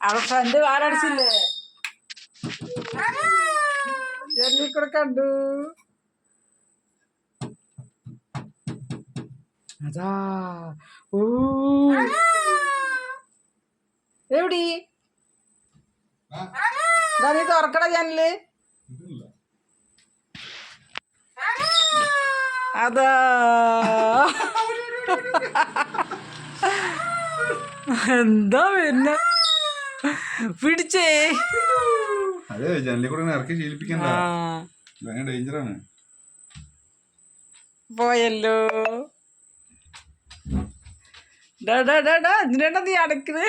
അവളെ ഫ്രണ്ട് വാരടിച്ചില്ലേ കൂടെ കണ്ടു. അതാ. ഓ. നീ തുറക്കട ജനൽ അതാ. എന്താ പിന്നെ പിടിച്ചേ. അതെ ജനലിൽ കൂടെ ഇറക്കി ശീലിപ്പിക്കണ്ട. ആ. ഭയങ്കര ഡേഞ്ചറാണ് പോയല്ലോ. ഡാ ഡാ ഡാ ഡാ എന്തിനാ നീ അടക്കണ്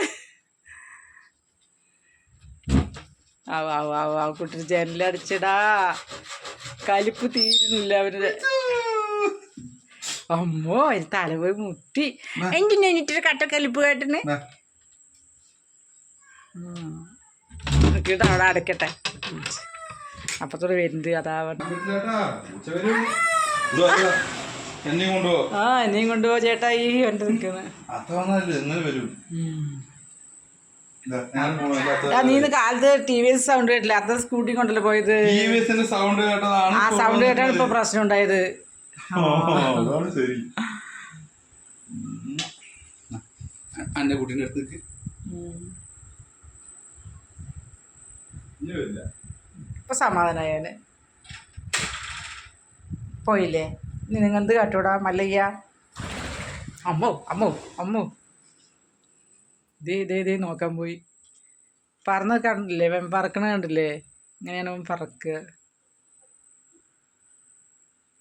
ആവ് ആവ് ആവ് ആവ് കുട്ടി ജനലടിച്ചടാ കലിപ്പ് തീരുന്നില്ല അവരുടെ. അമ്മോ അതിന് തല മുട്ടി. എന്നിട്ടൊരു കട്ട കലിപ്പ് കേട്ടിന് നോക്കിയിട്ട് അവിടെ അടക്കട്ടെ അപ്പത്തോടെ വരുന്നത് അതാ പറഞ്ഞെ. ഉച്ച വരും. ഇതോ, ഇതോ, എന്നെയും കൊണ്ടുപോ. ആ എന്നെയും കൊണ്ടുപോ ചേട്ടാ ഈ കണ്ടു നിൽക്കുന്നത് നീ കാലത്ത് ടി വി എസ് സൗണ്ട് കേട്ടില്ല? അത് സ്കൂട്ടി കൊണ്ടല്ലേ പോയത്? സൗണ്ട് ആ സൗണ്ട് കേട്ടാണ് ഇപ്പൊ. പ്രശ്നം ഉണ്ടായത്. ഓ, കുട്ടീന്റെ അടുത്തേക്ക്. ഇപ്പൊ സമാധാനായാൽ പോയില്ലേ? നിങ്ങൾ എന്ത് കാട്ടൂടാ മല്ലയ്യ. അമ്മോ അമ്മോ അമ്മോ. ദേ ദേ ദേ നോക്കാൻ പോയി. പറന്ന് കണ്ടില്ലേ? പറക്കണ കണ്ടില്ലേ? ഇങ്ങനെയാണ് അവൻ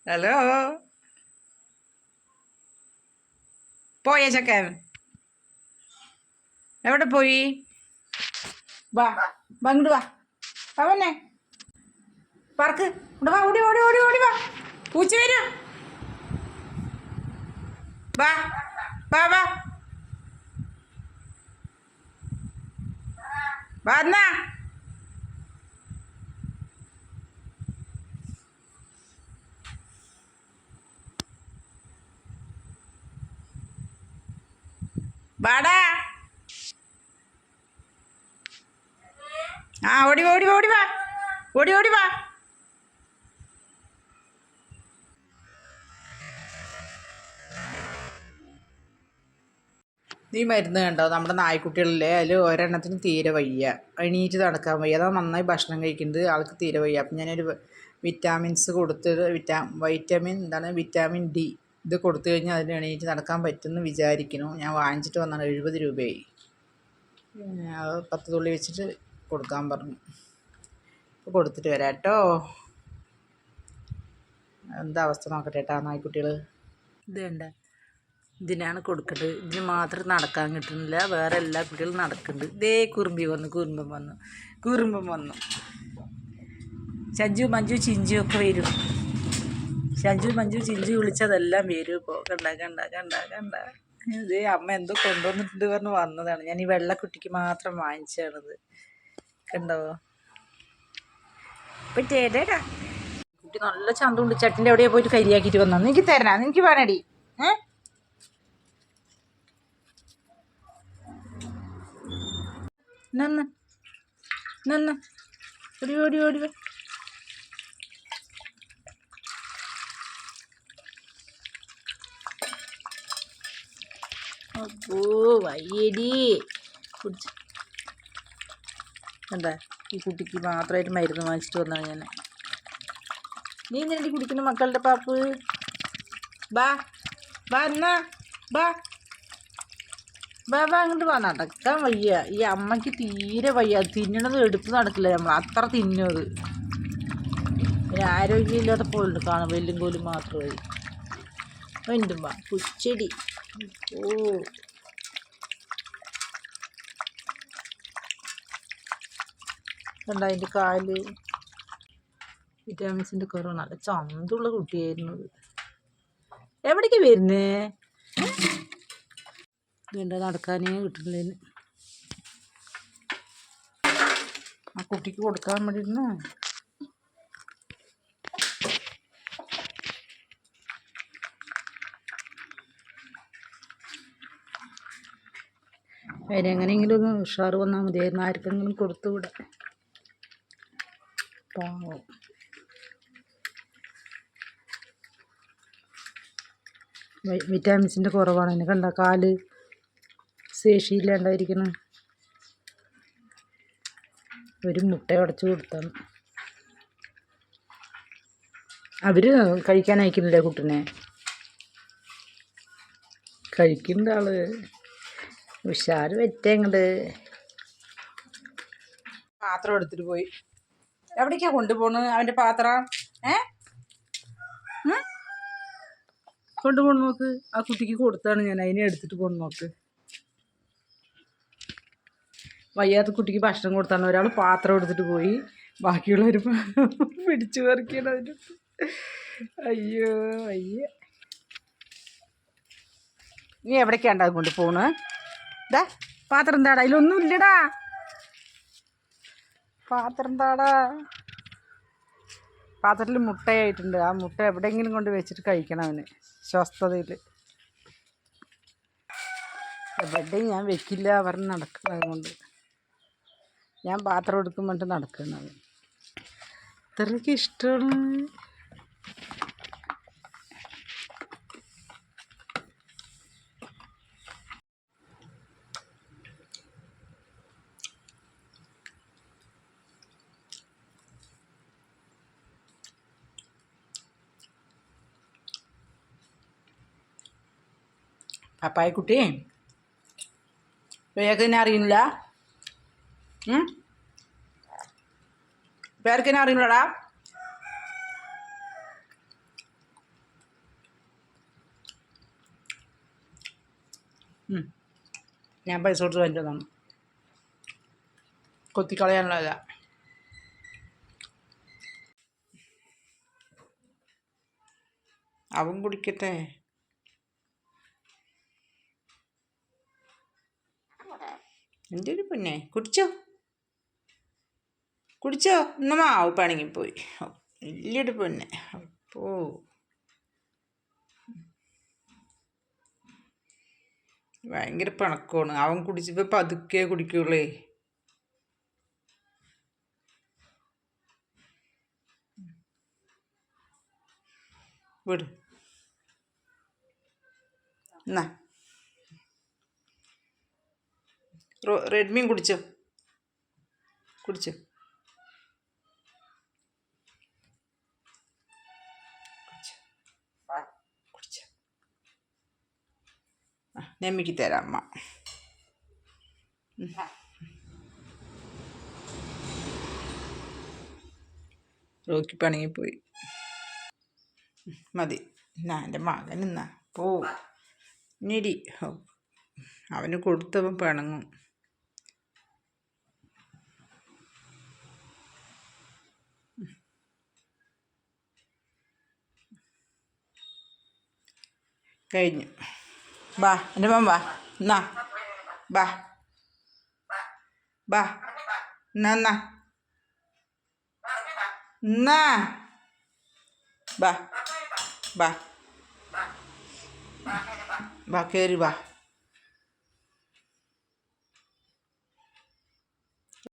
ഹലോ? പോയേ ചക്കൻ. എവിടെ പോയി? വാ വാ വാ. അവനെ പറക്ക്. ഇവിടെ വാ ഓടി ഓടി ഓടി ഓടി വാ. പൂച്ച വരും. വാ വാ വാ. വന്ന വാടാ. ആ ഓടി ഓടി ഓടി വാ. ഓടി ഓടി വാ. നീ മരുന്ന് കണ്ടോ? നമ്മുടെ നായ്ക്കുട്ടികളിലെ അതിൽ ഒരെണ്ണത്തിന് തീരെ വയ്യ. എണീറ്റ് നടക്കാൻ വയ്യ. അതാണ് നന്നായി ഭക്ഷണം കഴിക്കുന്നത്. ആൾക്ക് തീരെ വയ്യ. അപ്പം ഞാനൊരു വിറ്റാമിൻസ് കൊടുത്ത് വിറ്റാ വൈറ്റമിൻ എന്താണ്? വിറ്റാമിൻ ഡി ഇത് കൊടുത്തു കഴിഞ്ഞാൽ അതിന് എണീറ്റ് നടക്കാൻ പറ്റുമെന്ന് വിചാരിക്കുന്നു. ഞാൻ വാങ്ങിച്ചിട്ട് വന്നാണ് എഴുപത് രൂപയായി. പത്ത് തുള്ളി വെച്ചിട്ട് കൊടുക്കാൻ പറഞ്ഞു. ഇപ്പോൾ കൊടുത്തിട്ട് വരാം കേട്ടോ എന്താ അവസ്ഥ നോക്കട്ടെ കേട്ടോ നായ്ക്കുട്ടികൾ ഇത് ഇതിനാണ് കൊടുക്കേണ്ടത്. ഇതിന് മാത്രം നടക്കാൻ കിട്ടുന്നില്ല. വേറെ എല്ലാ കുട്ടികളും നടക്കുന്നുണ്ട് ഇതേ കുറുമ്പി വന്നു കുറുമ്പം വന്നു കുറുമ്പം വന്നു. ചഞ്ചു മഞ്ജു ചിഞ്ചു ഒക്കെ വരും. ചഞ്ചു മഞ്ജു ചിഞ്ചു വിളിച്ചതെല്ലാം വരും ഇപ്പോൾ കണ്ട കണ്ട കണ്ട കണ്ട. ഇത് അമ്മ എന്തോ കൊണ്ടുവന്നിട്ടുണ്ട് പറഞ്ഞ് വന്നതാണ്. ഞാൻ ഈ വെള്ളക്കുട്ടിക്ക് മാത്രം വാങ്ങിച്ചതാണിത്. കണ്ടോ പറ്റേടാ കുട്ടി നല്ല ചന്തുണ്ട് ചട്ടിന്റെ എവിടെയാ പോയിട്ട് കരിയാക്കിയിട്ട് വന്നു? എനിക്ക് തരണ എനിക്ക് വേണടി. ഏ? നന്ന. നന്ന. ഓടി ഓടി ഓടി. അപ്പോ വയ്യടി. കുടിച്ച് എന്താ ഈ കുട്ടിക്ക് മാത്രമായിട്ട് മരുന്ന് വാങ്ങിച്ചിട്ട് വന്നാണ് ഞാൻ നീ എന്തിനടി കുടിക്കുന്ന മക്കളുടെ പാപ്പ്? ബാ ബാ എന്നാ ബാ. ബാ ബാ അങ്ങോട്ട് വാ നടക്കാൻ വയ്യ. ഈ അമ്മയ്ക്ക് തീരെ വയ്യ. തിന്നണത് എടുത്ത് നടക്കില്ല നമ്മൾ അത്ര തിന്നത് അത്. പിന്നെ ആരോഗ്യമില്ലാതെ പോലുണ്ട് കാണും വെല്ലും കോലും മാത്രമായി. വീണ്ടും പുച്ചെടി പുച്ചടി ഓ. കണ്ട അതിന്റെ കാൽ? വിറ്റാമിൻസിന്റെ കുറവ്. നല്ല ചന്തുള്ള കുട്ടിയായിരുന്നു എവിടേക്ക് വരുന്നേ? ഇതുണ്ട് നടക്കാനേ കിട്ടുന്നില്ല ആ കുട്ടിക്ക് കൊടുക്കാൻ വേണ്ടിയിരുന്ന? അതിനെങ്ങനെയെങ്കിലും ഒന്ന് ഉഷാറ് വന്നാൽ മതിയായിരുന്നു. ആർക്കെങ്കിലും കൊടുത്തുവിടാം പാവം വിറ്റാമിൻസിന്റെ കുറവാണ്. എന്നെ കണ്ട കാൽ ശേഷിയില്ലാണ്ടായിരിക്കണം. ഒരു മുട്ട ഉടച്ചു കൊടുത്താണ് അവർ കഴിക്കാൻ അയക്കുന്നില്ലേ കുട്ടനെ? കഴിക്കുന്നുണ്ട് ആൾ ഉഷാർ വെറ്റങ്ങട് പാത്രം എടുത്തിട്ട് പോയി. എവിടേക്കാ കൊണ്ടുപോകുന്നത് അവന്റെ പാത്രം? ഏ? കൊണ്ടുപോകണം നോക്ക്. ആ കുട്ടിക്ക് കൊടുത്താണ് ഞാൻ. അതിനെ എടുത്തിട്ട് പോണ് നോക്ക്. വയ്യാത്ത കുട്ടിക്ക് ഭക്ഷണം കൊടുത്താണ്. ഒരാൾ പാത്രം എടുത്തിട്ട് പോയി. ബാക്കിയുള്ളവർ പിടിച്ചു പറിക്കണം അതിന്റെ അയ്യോ അയ്യ നീ എവിടേക്കാണ്ടാ കൊണ്ട് പോണ് ഇതാ പാത്രം എന്താടാ? അതിലൊന്നും ഇല്ലടാ. പാത്രം താടാ പാത്രത്തിൽ മുട്ടയായിട്ടുണ്ട്. ആ മുട്ട എവിടെയെങ്കിലും കൊണ്ട് വെച്ചിട്ട് കഴിക്കണം അവന്. സ്വസ്ഥതയിൽ എവിടെയും ഞാൻ വെക്കില്ല പറഞ്ഞ് നടക്കുക അതുകൊണ്ട് ഞാൻ പാത്രം എടുക്കും പറഞ്ഞിട്ട് നടക്കുന്നത് ഇത്രയ്ക്ക് ഇഷ്ടമാണ് പപ്പായക്കുട്ടി പേർക്കിനെ പേർക്കെന്നെ അറിയില്ലടാ ഉം. ഞാൻ പൈസ കൊടുത്ത് വാങ്ങിച്ചതാണ് കൊത്തിക്കളയാനുള്ളതല്ല അവൻ കുടിക്കട്ടെ. എന്റെ ഒരു പൊന്നെ? കുടിച്ചോ? കുടിച്ചോ? ഇന്നമ്മ ആവുപ്പാണെങ്കിൽ പോയി. വലിയൊരു പൊന്നെ. അപ്പോ. ഭയങ്കര പണക്കമാണ്. അവൻ കുടിച്ചപ്പോൾ പതുക്കെ കുടിക്കുള്ളേ. വിട്. എന്നാ. റെഡ്മിയും കുടിച്ചോ? കുടിച്ചോ? നെമ്മിക്ക് തരാം അമ്മ. റോക്കി പണങ്ങി പോയി മതി. എന്നാ എന്റെ മകൻ എന്നാ പോ. ഞെടി. അവന് കൊടുത്തവൻ പിണങ്ങും. കഴിഞ്ഞു. ബാ എന്റെ മോൻ വാ. എന്നാ ബാ. ബാ. എന്നാ എന്നാ എന്നാ ബാ. ബാ. ബാ കയറി വാ.